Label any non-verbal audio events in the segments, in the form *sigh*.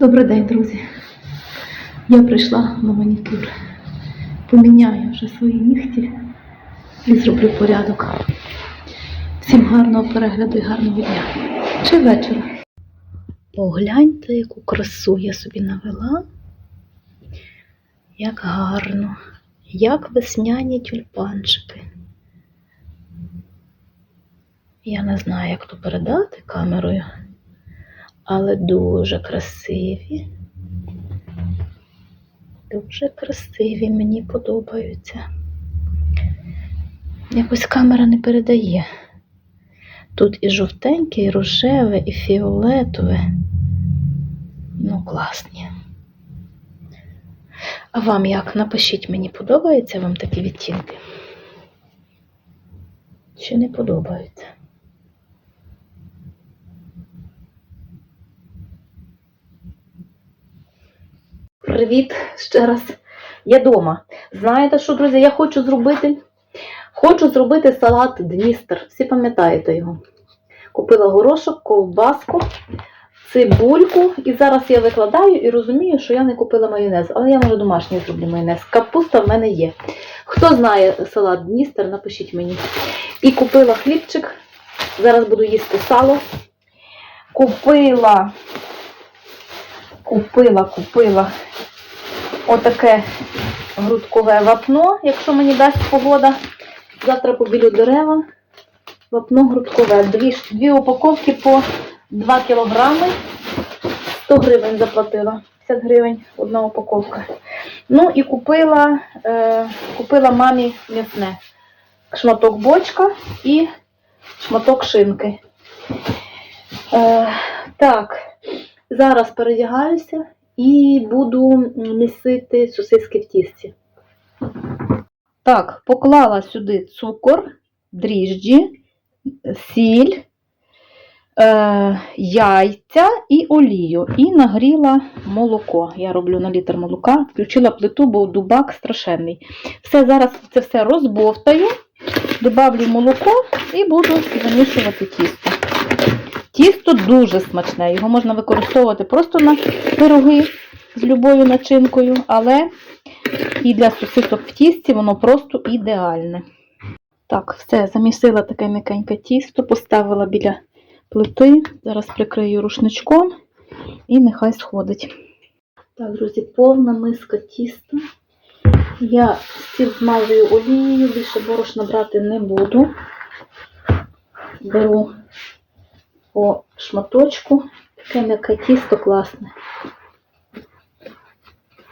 Добрий день, друзі. Я прийшла на манікюр. Поміняю вже свої нігті і зроблю порядок. Всім гарного перегляду і гарного дня. Чи вечора. Погляньте, яку красу я собі навела. Як гарно, як весняні тюльпанчики. Я не знаю, як то передати камерою але дуже красиві. Дуже красиві, мені подобаються. Якось камера не передає. Тут і жовтеньке, і рожеве, і фіолетове. Ну, класні. А вам як? Напишіть, мені подобаються вам такі відтінки? Чи не подобаються? Привіт ще раз. Я вдома. Знаєте що, друзі, я хочу зробити? Хочу зробити салат Дністер. Всі пам'ятаєте його. Купила горошок, ковбаску, цибульку. І зараз я викладаю і розумію, що я не купила майонез. Але я може домашній зроблю майонез. Капуста в мене є. Хто знає салат Дністер, напишіть мені. І купила хлібчик. Зараз буду їсти сало. Купила. Купила, купила отаке грудкове вапно, якщо мені дасть погода. Завтра побілю дерева. Вапно грудкове. Дві, дві упаковки по 2 кілограми. 100 гривень заплатила. 50 гривень одна упаковка. Ну і купила, е, купила мамі м'ясне. Шматок бочка і шматок шинки. Е, так, зараз передягаюся і буду місити сосиски в тісті. Так, поклала сюди цукор, дріжджі, сіль, е, яйця і олію. І нагріла молоко. Я роблю на літр молока, включила плиту, бо дубак страшенний. Все, зараз це все розбовтаю, добавлю молоко і буду замішувати тісто. Тісто дуже смачне, його можна використовувати просто на пироги з любою начинкою, але і для сосисок в тісті воно просто ідеальне. Так, все, замісила таке м'якеньке тісто, поставила біля плити. Зараз прикрию рушничком і нехай сходить. Так, друзі, повна миска тіста. Я стіл змазую олією, більше борошна брати не буду. Беру по шматочку. Таке м'яке тісто класне.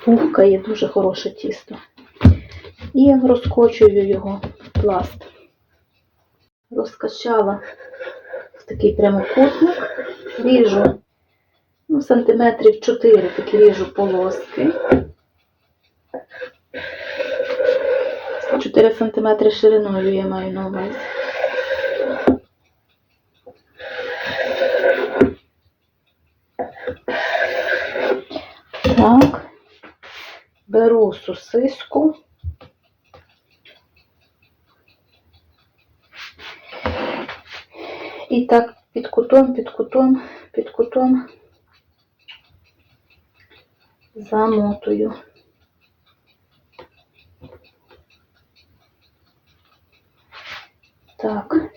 Пухкає дуже хороше тісто. І розкочую його пласт. Розкачала в такий прямокутник, ріжу ну, сантиметрів 4 такі ріжу полоски. 4 сантиметри шириною я маю на увазі. Так, беру сосиску. І так під кутом, під кутом, під кутом замотую. Так,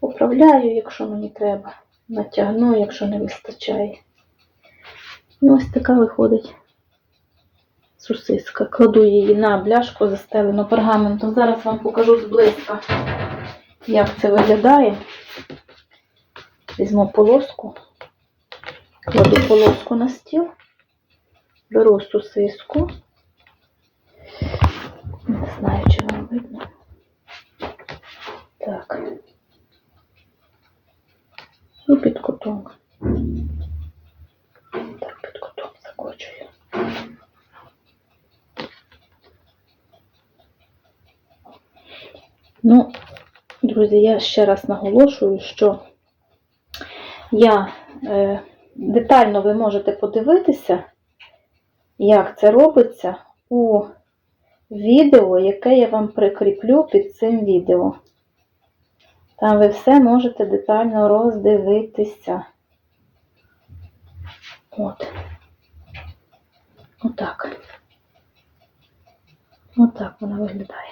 поправляю, якщо мені треба. Натягну, якщо не вистачає. І ось така виходить сосиска. Кладу її на бляшку застелену пергаментом. Зараз вам покажу зблизька, як це виглядає. Візьму полоску, кладу полоску на стіл, беру сосиску. Не знаю, чи вам видно. Так. І під кутом. Так, під кутом закочую. Ну, друзі, я ще раз наголошую, що я е, детально ви можете подивитися, як це робиться у відео, яке я вам прикріплю під цим відео. Там ви все можете детально роздивитися. От. Отак. Отак вона виглядає.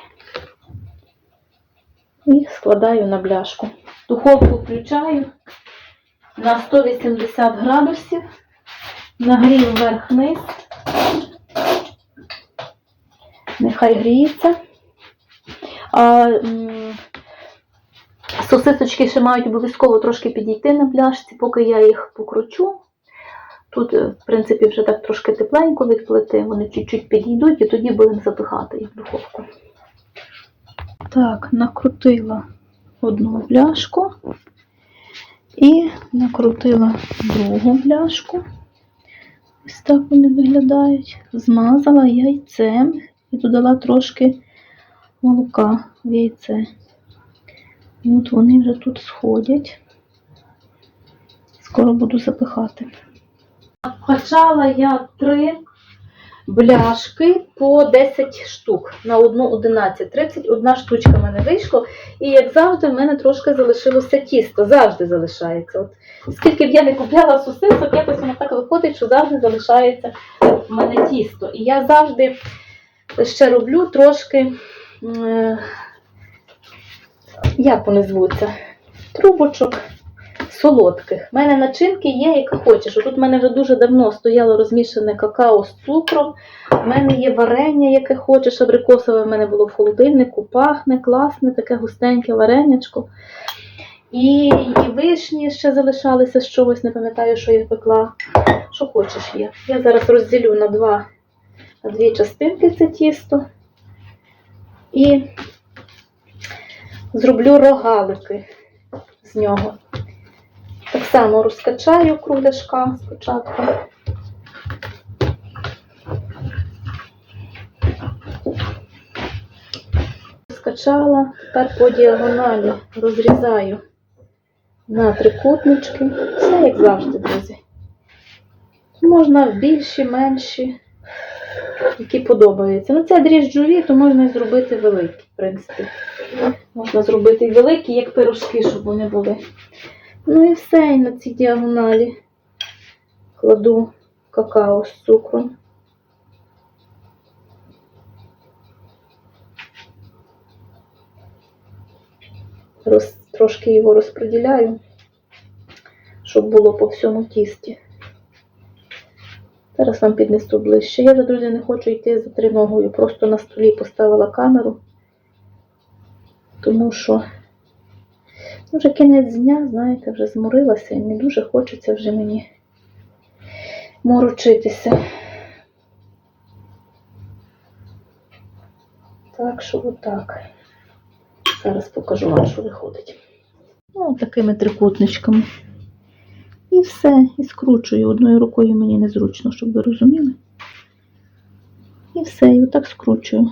І складаю на бляшку. Духовку включаю на 180 градусів. Нагрів вверх-вниз. Нехай гріється. А, сосисочки ще мають обов'язково трошки підійти на пляшці, поки я їх покручу. Тут, е, в принципі, вже так трошки тепленько від плити, вони чуть-чуть підійдуть і тоді будемо запихати їх в духовку. Так, накрутила одну пляшку і накрутила другу пляшку. Ось так вони виглядають. Змазала яйцем і додала трошки молока в яйце. От вони вже тут сходять. Скоро буду запихати. Качала я три бляшки по 10 штук на одну 11. 31 штучка в мене вийшло. І як завжди, в мене трошки залишилося тісто. Завжди залишається. От скільки б я не купляла сосисок, якось воно так виходить, що завжди залишається в мене тісто. І я завжди ще роблю трошки, е, як вони звуться, трубочок солодких. У мене начинки є, яка хочеш. Тут в мене вже дуже давно стояло розмішане какао з цукром. У мене є варення, яке хочеш, абрикосове в мене було в холодильнику, пахне, класне, таке густеньке варенячко. І, і вишні ще залишалися з чогось, не пам'ятаю, що я пекла. Що хочеш є. Я зараз розділю на, два, на дві частинки це тісто. І зроблю рогалики з нього. Само розкачаю кругляшка спочатку. Розкачала, тепер по діагоналі розрізаю на трикутнички. Все як завжди, друзі. Можна більші, менші, які подобаються. Ну, це дріжджові, то можна і зробити великі, в принципі. Можна зробити і великі, як пирожки, щоб вони були. Ну і все, і на цій діагоналі кладу какао з цукром. Роз, трошки його розподіляю, щоб було по всьому тісті. Зараз вам піднесу ближче. Я вже, друзі, не хочу йти за тривогою. Просто на столі поставила камеру, тому що Вже кінець дня, знаєте, вже зморилася і не дуже хочеться вже мені морочитися. Так що отак. Зараз покажу вам, що виходить. Ну, такими трикутничками. І все, і скручую. Одною рукою мені незручно, щоб ви розуміли. І все, і отак скручую.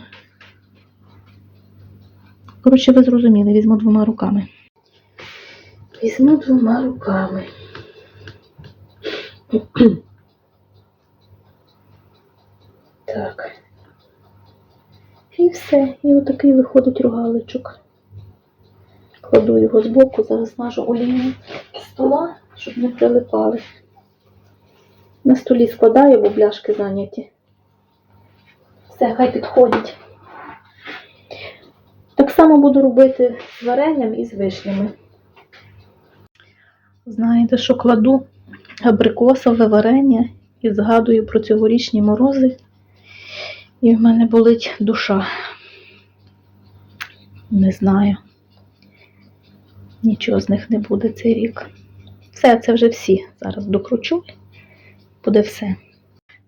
Коротше, ви зрозуміли, візьму двома руками. Візьму двома руками. *clears throat* Так. І все. І отакий виходить рогаличок. Кладу його збоку, зараз смажу олію стола, щоб не прилипали. На столі складаю, бо бляшки зайняті. Все, хай підходять. Так само буду робити з варенням і з вишнями. Знаєте, що кладу абрикосове варення і згадую про цьогорічні морози, і в мене болить душа. Не знаю. Нічого з них не буде цей рік. Все, це вже всі. Зараз докручу, буде все.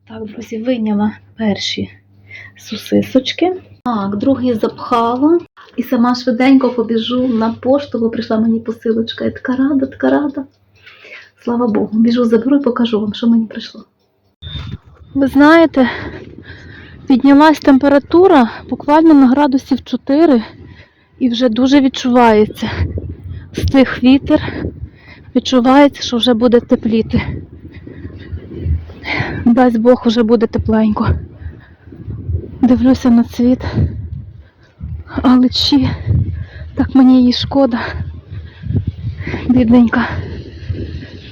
Так, друзі, вийняла перші сосисочки. Так, другі запхала. І сама швиденько побіжу на пошту, бо прийшла мені посилочка. Я така рада, така рада. Слава Богу, біжу заберу і покажу вам, що мені прийшло. Ви знаєте, піднялась температура буквально на градусів 4 і вже дуже відчувається. Стих вітер, відчувається, що вже буде тепліти. Дасть Бог, вже буде тепленько. Дивлюся на цвіт. Але чи так мені її шкода, бідненька.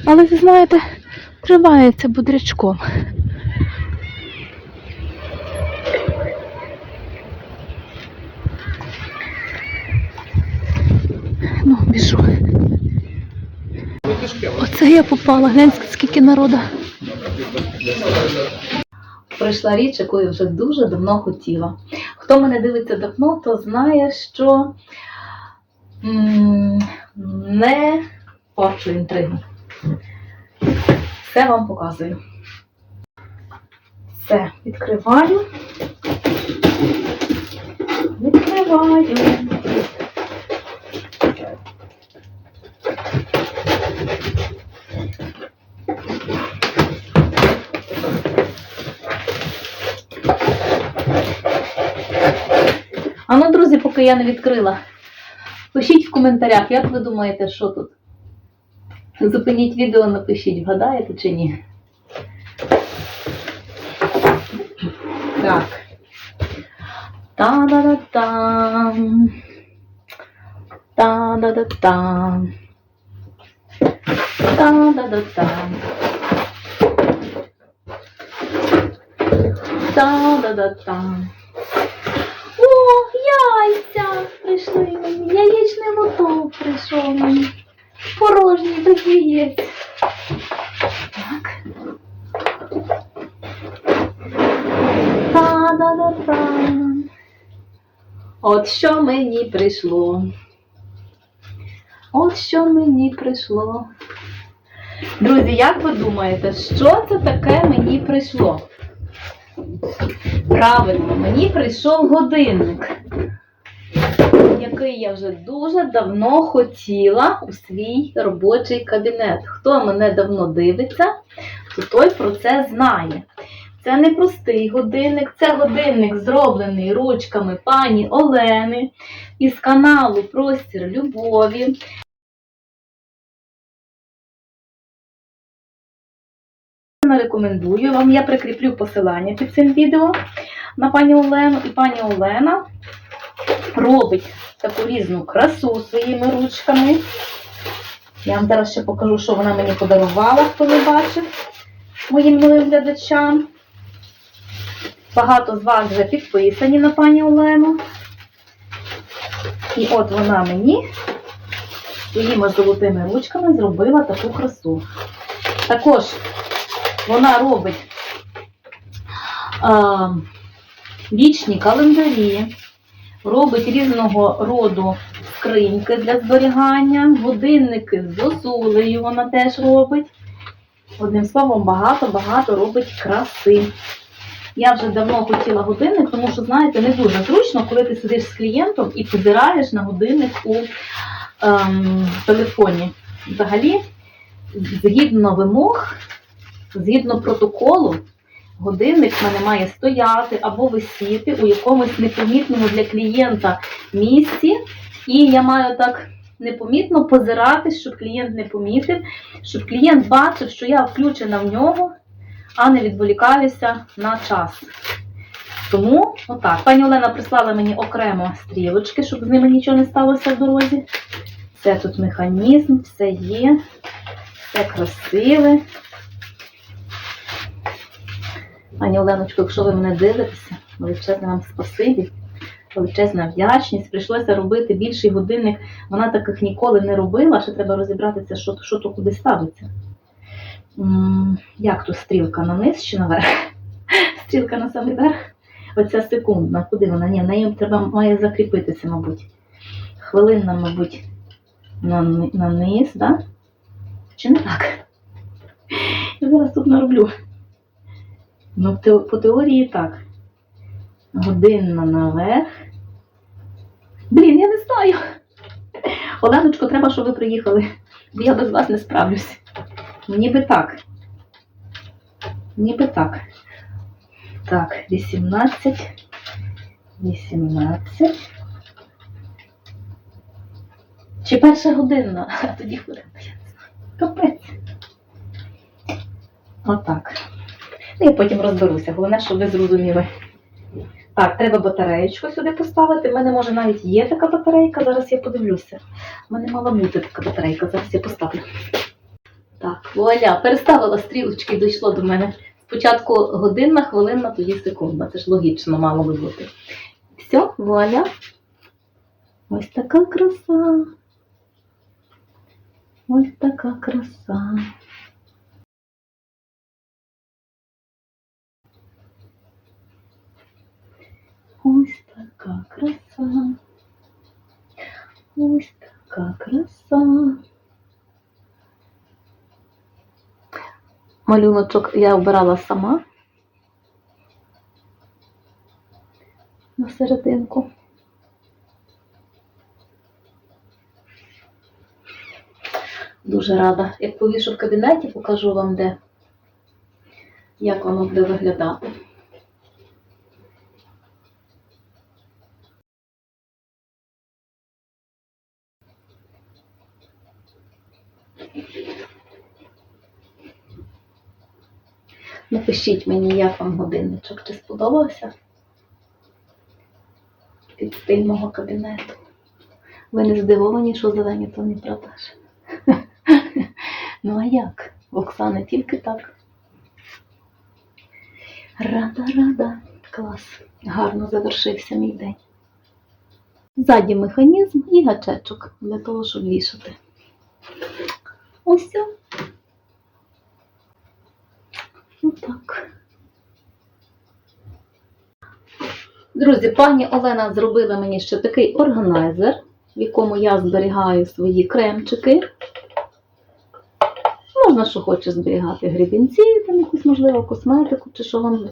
Але ви знаєте, вкривається будрячком. Ну, біжу. Оце я попала. Глянь, скільки народу. Прийшла річ, яку я вже дуже давно хотіла. Хто мене дивиться давно, то знає, що не порчу інтригу. Все вам показую. Все, відкриваю. Відкриваю. А ну, друзі, поки я не відкрила, пишіть в коментарях, як ви думаєте, що тут? Зупиніть відео, напишіть, вгадаєте чи ні. Так. Та-да-да-там. Та-да-да-там. Та-да-да-там. Та-да-да-там. О, яйця прийшли мені. Яєчний моток прийшов мені. Порожній без. Так. Та-да-да-та. От що мені прийшло. От що мені прийшло. Друзі, як ви думаєте, що це таке мені прийшло? Правильно, мені прийшов годинник, який я вже дуже давно хотіла у свій робочий кабінет. Хто мене давно дивиться, то той про це знає. Це не простий годинник, це годинник, зроблений ручками пані Олени із каналу Простір Любові. Рекомендую вам, я прикріплю посилання під цим відео на пані Олену. І пані Олена робить таку різну красу своїми ручками. Я вам зараз ще покажу, що вона мені подарувала, хто не бачив моїм новим глядачам. Багато з вас вже підписані на пані Олену. І от вона мені своїми золотими ручками зробила таку красу. Також вона робить а, вічні календарі, робить різного роду скриньки для зберігання, годинники з зозулею вона теж робить. Одним словом, багато-багато робить краси. Я вже давно хотіла годинник, тому що, знаєте, не дуже зручно, коли ти сидиш з клієнтом і позираєш на годинник у ем, телефоні. Взагалі, згідно вимог, згідно протоколу, годинник в мене має стояти або висіти у якомусь непомітному для клієнта місці. І я маю так непомітно позирати, щоб клієнт не помітив, щоб клієнт бачив, що я включена в нього, а не відволікаюся на час. Тому, отак, пані Олена прислала мені окремо стрілочки, щоб з ними нічого не сталося в дорозі. Все тут механізм, все є, все красиве. Пані Оленочко, якщо ви мене дивитеся, величезне вам спасибі, величезна вдячність. Прийшлося робити більший годинник. Вона таких ніколи не робила, ще треба розібратися, що, що то куди ставиться. Як тут стрілка на низ чи наверх? *laughs* Стрілка на самий верх. Оця секундна, куди вона? Ні, в неї треба має закріпитися, мабуть. Хвилинна, мабуть, на, на низ, да? Чи не так? *laughs* Я зараз тут нароблю. Ну, по теорії так. Годинна наверх. Блін, я не знаю. Оленочко, треба, щоб ви приїхали, бо я без вас не справлюсь. Ніби так. Ніби так. Так, 18. 18. Чи перша годинна? А *laughs* тоді хвилина. Капець. Отак. Ну, я потім розберуся. Головне, щоб ви зрозуміли. Так, треба батареєчку сюди поставити. У мене, може, навіть є така батарейка. Зараз я подивлюся. У мене мала бути така батарейка. Зараз я поставлю. Так. Вуаля, переставила стрілочки дійшло до мене. Спочатку годинна, хвилинна, тоді секундна. Це ж логічно мало би бути. Все, вуаля. Ось така краса. Ось така краса. Ось така краса. Ось така краса. Малюночок я обирала сама на серединку. Дуже рада. Як повішу в кабінеті, покажу вам де, як воно буде виглядати. Напишіть мені, як вам годинничок, чи сподобався під стиль мого кабінету. Ви не здивовані, що зелені то не правда ж? *laughs* Ну а як? В Оксани тільки так. Рада, рада. Клас. Гарно завершився мій день. Ззаді механізм і гачечок для того, щоб вішати. Ось. все. Ну так. Друзі, пані Олена зробила мені ще такий органайзер, в якому я зберігаю свої кремчики. Можна, що хоче зберігати гребінці, там якусь, можливо, косметику, чи що вам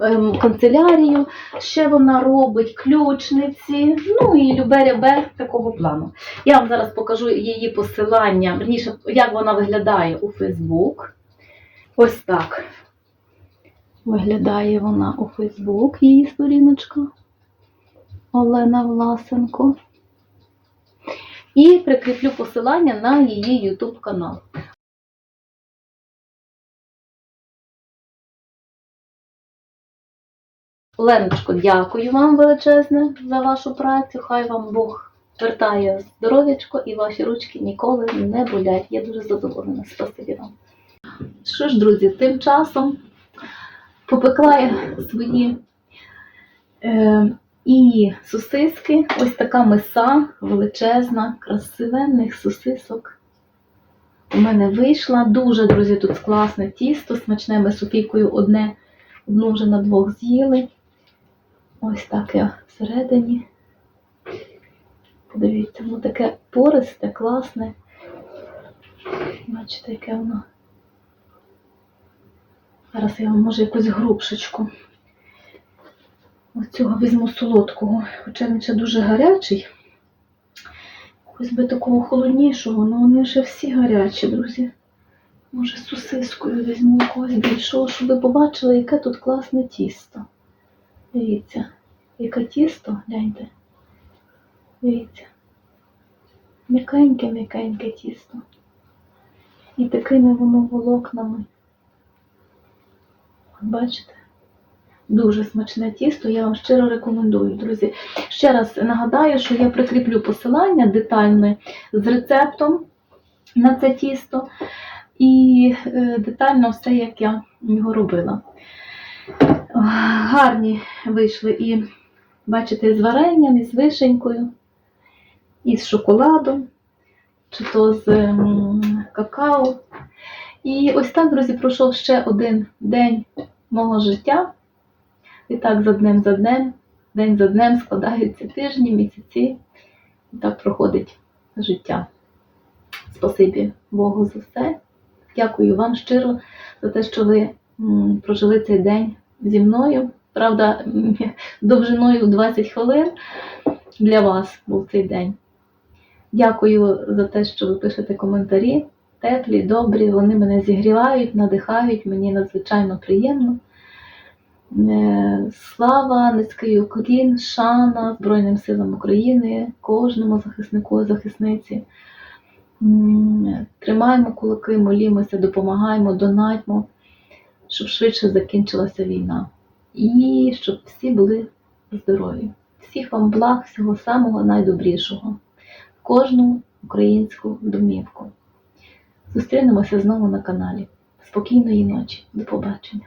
ем, канцелярію. Ще вона робить ключниці, ну і любе рябе такого плану. Я вам зараз покажу її посилання, верніше, як вона виглядає у Фейсбук. Ось так. Виглядає вона у Фейсбук, її сторіночка Олена Власенко. І прикріплю посилання на її YouTube канал. Оленочко, дякую вам величезне за вашу працю. Хай вам Бог вертає здоров'ячко і ваші ручки ніколи не болять. Я дуже задоволена. Спасибі вам. Що ж, друзі, тим часом попекла я свої е, і сосиски. Ось така миса величезна, красивенних сосисок. У мене вийшла. Дуже, друзі, тут класне тісто, смачне ми одне, одну вже на двох з'їли. Ось таке всередині. Подивіться, воно таке пористе, класне. Бачите, яке воно. Зараз я вам може якусь грубшечку. Ось цього візьму солодкого, хоча він ще дуже гарячий. Ось би такого холоднішого, але вони вже всі гарячі, друзі. Може, з сосискою візьму якогось більшого, щоб ви побачили, яке тут класне тісто. Дивіться, яке тісто, гляньте. Дивіться. М'якеньке-м'якеньке тісто. І такими воно волокнами. Бачите? Дуже смачне тісто, я вам щиро рекомендую, друзі. Ще раз нагадаю, що я прикріплю посилання детальне з рецептом на це тісто і е, детально все, як я його робила. Гарні вийшли і, бачите, з варенням, і з вишенькою, і з шоколадом, чи то з какао. І ось так, друзі, пройшов ще один день мого життя. І так за днем за днем, день за днем складаються тижні, місяці. І так проходить життя. Спасибі Богу за все. Дякую вам щиро за те, що ви прожили цей день зі мною. Правда, довжиною 20 хвилин для вас був цей день. Дякую за те, що ви пишете коментарі. Теплі, добрі, вони мене зігрівають, надихають, мені надзвичайно приємно. Е, Слава, низький уклін, шана Збройним силам України, кожному захиснику і захисниці. Тримаємо кулаки, молімося, допомагаємо, донатьмо, щоб швидше закінчилася війна. І щоб всі були здорові. Всіх вам благ, всього самого найдобрішого. Кожну українську домівку. Зустрінемося знову на каналі. Спокійної ночі. До побачення.